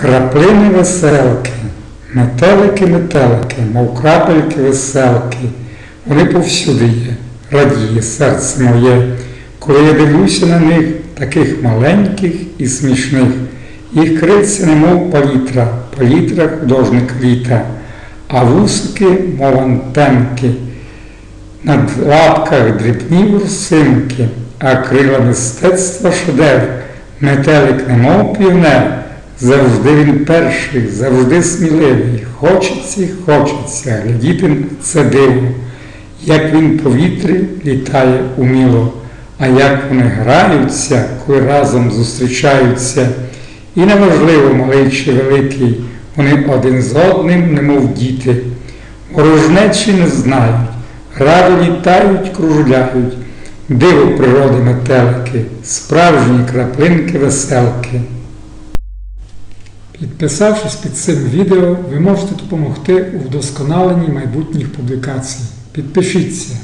Краплини веселки, метелики, метелики, мов крапельки веселки, вони повсюди є, радіє серце моє, коли я дивлюся на них, таких маленьких і смішних. Їх крильця немов палітра, палітра художник літа, а вусики, мов антенки, на лапках дрібні ворсинки, а крила мистецтва шедевр, метелик немов півнер, завжди він перший, завжди сміливий, хочеться хочеться глядіти це диво, як він повітрі літає уміло, а як вони граються, коли разом зустрічаються, і неважливо, малий чи великий, вони один з одним, немов діти, ворожнечі не знають, радо літають, кружляють, диво природи метелики, справжні краплинки веселки. Підписавшись під цим відео, ви можете допомогти у вдосконаленні майбутніх публікацій. Підпишіться.